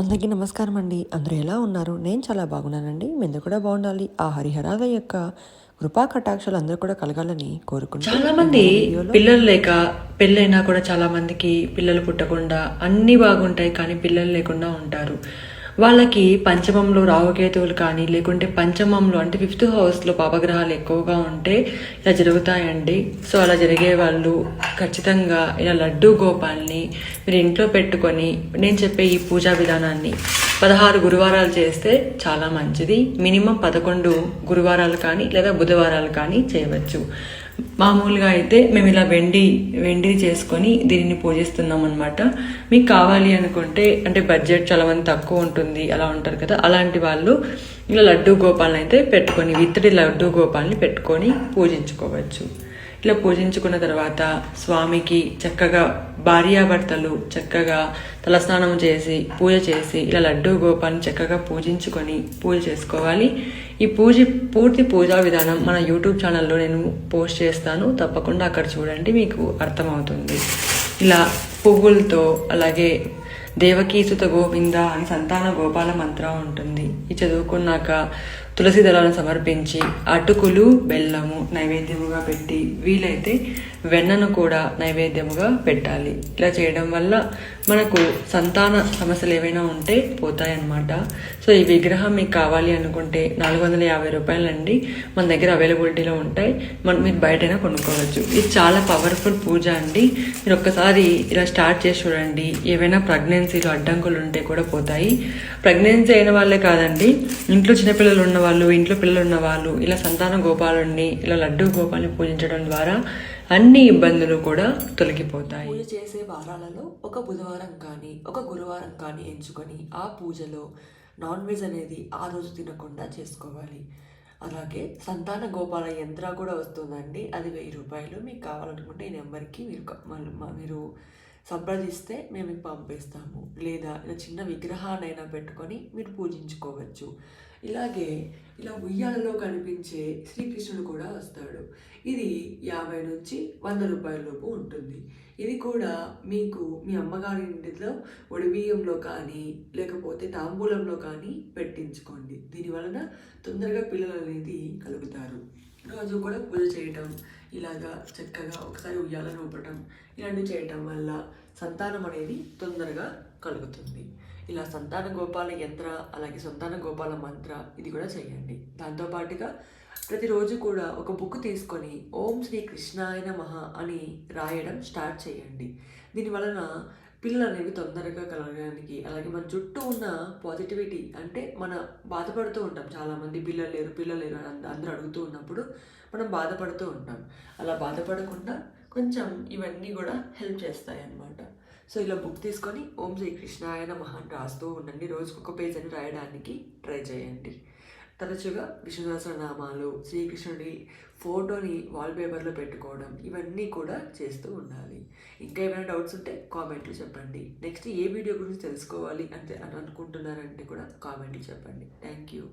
అందరికీ నమస్కారం అండి. అందరూ ఎలా ఉన్నారు? నేను చాలా బాగున్నానండి. మీరు కూడా బాగుండాలి. ఆ హరిహరాల యొక్క కృపా కటాక్షాలు అందరూ కూడా కలగాలని కోరుకుంటున్నాను చాలా మంది పిల్లలు లేక పెళ్ళైనా కూడా చాలా మందికి పిల్లలు పుట్టకుండా అన్ని బాగుంటాయి కానీ పిల్లలు లేకుండా ఉంటారు. వాళ్ళకి పంచమంలో రాహుకేతువులు కానీ లేకుంటే పంచమంలో అంటే ఫిఫ్త్ హౌస్లో పాపగ్రహాలు ఎక్కువగా ఉంటే ఇలా జరుగుతాయండి. సో అలా జరిగే వాళ్ళు ఖచ్చితంగా ఇలా లడ్డూ గోపాల్ని మీరు ఇంట్లో పెట్టుకొని నేను చెప్పే ఈ పూజా విధానాన్ని పదహారు గురువారాలు చేస్తే చాలా మంచిది. మినిమం పదకొండు గురువారాలు కానీ లేదా బుధవారాలు కానీ చేయవచ్చు. మామూలుగా అయితే మేము ఇలా వెండి వెండి చేసుకొని దీనిని పూజిస్తున్నాం అనమాట మీకు కావాలి అనుకుంటే అంటే బడ్జెట్ చాలా మంది తక్కువ ఉంటుంది అలా ఉంటారు కదా. అలాంటి వాళ్ళు ఇలా లడ్డూ గోపాలను అయితే పెట్టుకొని విత్తడి లడ్డూ గోపాలని పెట్టుకొని పూజించుకోవచ్చు. ఇట్లా పూజించుకున్న తర్వాత స్వామికి చక్కగా భార్యాభర్తలు చక్కగా తలస్నానం చేసి పూజ చేసి ఇలా లడ్డూ గోపాన్ని చక్కగా పూజించుకొని పూజ చేసుకోవాలి. ఈ పూజ పూర్తి పూజా విధానం మన యూట్యూబ్ ఛానల్లో నేను పోస్ట్ చేస్తాను. తప్పకుండా అక్కడ చూడండి మీకు అర్థమవుతుంది. ఇలా పువ్వులతో అలాగే దేవకీసుత గోవింద అని సంతాన గోపాల మంత్రం ఉంటుంది. ఇది చదువుకున్నాక తులసి దళాలను సమర్పించి అటుకులు బెల్లము నైవేద్యముగా పెట్టి వీలైతే వెన్నను కూడా నైవేద్యముగా పెట్టాలి. ఇలా చేయడం వల్ల మనకు సంతాన సమస్యలు ఏవైనా ఉంటే పోతాయన్నమాట. సో ఈ విగ్రహం మీకు కావాలి అనుకుంటే నాలుగు వందల యాభై రూపాయలండి. మన దగ్గర అవైలబిలిటీలో ఉంటాయి. మనం మీరు బయటైనా కొనుక్కోవచ్చు. ఇది చాలా పవర్ఫుల్ పూజ అండి. మీరు ఒక్కసారి ఇలా స్టార్ట్ చేసి చూడండి. ఏవైనా ప్రెగ్నెన్సీలు అడ్డంకులు ఉంటే కూడా పోతాయి. ప్రెగ్నెన్సీ అయిన వాళ్ళే కాదండి. ఇంట్లో చిన్నపిల్లలు ఉన్న వాళ్ళు ఇంట్లో పిల్లలు ఉన్న వాళ్ళు ఇలా సంతాన గోపాలుని ఇలా లడ్డు గోపాలని పూజించడం ద్వారా అన్ని ఇబ్బందులు కూడా తొలగిపోతాయి. పూజ చేసే వారాలలో ఒక బుధవారం కానీ ఒక గురువారం కానీ ఎంచుకొని ఆ పూజలో నాన్ వెజ్ అనేది ఆ రోజు తినకుండా చేసుకోవాలి. అలాగే సంతాన గోపాల యంత్ర కూడా వస్తుందండి. అది వెయ్యి రూపాయలు. మీకు కావాలనుకుంటే ఈ నెంబర్కి మీరు మళ్ళీ మీరు సంప్రదిస్తే మేము మీకు పంపిస్తాము. లేదా ఇలా చిన్న విగ్రహాన్నైనా పెట్టుకొని మీరు పూజించుకోవచ్చు. ఇలాగే ఇలా ఉయ్యాలలో కనిపించే శ్రీకృష్ణుడు కూడా వస్తాడు. ఇది యాభై నుంచి వంద రూపాయల లోపు ఉంటుంది. ఇది కూడా మీకు మీ అమ్మగారి ఇంటిలో ఒడిబియ్యంలో కానీ లేకపోతే తాంబూలంలో కానీ పెట్టించుకోండి. దీని వలన తొందరగా పిల్లలు అనేది కలుగుతారు. రోజు కూడా పూజ చేయటం ఇలాగా చక్కగా ఒకసారి ఉయ్యాలను ఊపటం ఇలాంటివి చేయటం వల్ల సంతానం అనేది తొందరగా కలుగుతుంది. ఇలా సంతాన గోపాల యంత్ర అలాగే సంతాన గోపాల మంత్ర ఇది కూడా చేయండి. దాంతోపాటుగా ప్రతిరోజు కూడా ఒక బుక్ తీసుకొని ఓం శ్రీ కృష్ణాయన మహా అని రాయడం స్టార్ట్ చేయండి. దీని వలన పిల్లలు అనేవి తొందరగా కలగడానికి అలాగే మన చుట్టూ ఉన్న పాజిటివిటీ అంటే మన బాధపడుతూ ఉంటాం. చాలామంది పిల్లలు లేరు పిల్లలు లేరు అని అందరూ అడుగుతూ ఉన్నప్పుడు మనం బాధపడుతూ ఉంటాం. అలా బాధపడకుండా కొంచెం ఇవన్నీ కూడా హెల్ప్ చేస్తాయి అన్నమాట సో ఇలా బుక్ తీసుకొని ఓం శ్రీ కృష్ణాయ మహాన్ రాస్తూ ఉండండి. రోజుకొక ఒక పేజ్ అని రాయడానికి ట్రై చేయండి. తరచుగా విష్ణు సహస్రనామాలు శ్రీకృష్ణుడి ఫోటోని వాల్పేపర్లో పెట్టుకోవడం ఇవన్నీ కూడా చేస్తూ ఉండాలి. ఇంకా ఏమైనా డౌట్స్ ఉంటే కామెంట్లు చెప్పండి. నెక్స్ట్ ఏ వీడియో గురించి తెలుసుకోవాలి అంటే అని అనుకుంటున్నారంటే కూడా కామెంట్లు చెప్పండి. Thank you